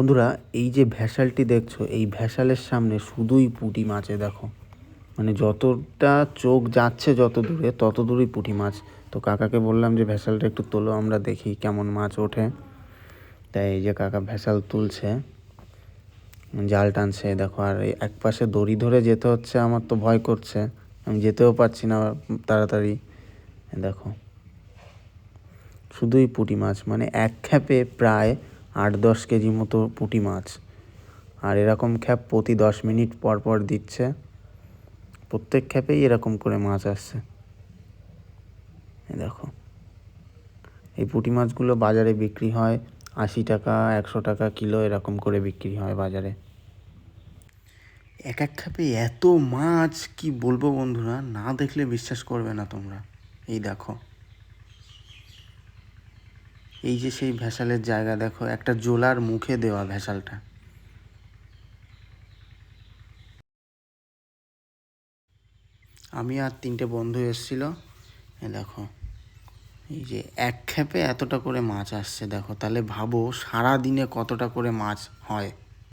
বন্ধুরা, এই যে ভ্যাসালটি দেখছ, এই ভ্যাসালের সামনে শুধুই পুঁটি মাছে দেখো। মানে যতটা চোখ যাচ্ছে যত দূরে, তত দূরই পুঁটি মাছ। তো কাকাকে বললাম যে ভ্যাসালটা একটু তোলো, আমরা দেখি কেমন মাছ ওঠে। তাই এই যে কাকা ভ্যাসাল তুলছে, জাল টানছে, দেখো, আর এই এক পাশে দড়ি ধরে যেতে হচ্ছে, আমার তো ভয় করছে। আমি যেতেও পারছি না তাড়াতাড়ি। দেখো, শুধুই পুঁটি মাছ মানে এক খ্যাপে প্রায় আট দশ কেজি মতো পুঁটি মাছ। আর এরকম খ্যাপ প্রতি দশ মিনিট পর পর দিচ্ছে। প্রত্যেক খ্যাপেই এরকম করে মাছ আসছে। দেখো। এই পুঁটি মাছগুলো বাজারে বিক্রি হয় আশি টাকা, একশো টাকা কিলো এরকম করে বিক্রি হয় বাজারে। এক এক খ্যাপে এত মাছ, কি বলব বন্ধুরা? না দেখলে বিশ্বাস করবে না তোমরা। এই দেখো। এই যে সেই ভেসালের জায়গা, দেখো, একটা জোলার মুখে দেওয়া ভেসালটা। আমি আর তিনটে বন্ধু এসেছিল দেখো, এই যে এক খেপে এতটা করে মাছ আসছে, দেখো, তাহলে ভাবো সারা দিনে কতটা করে মাছ হয়।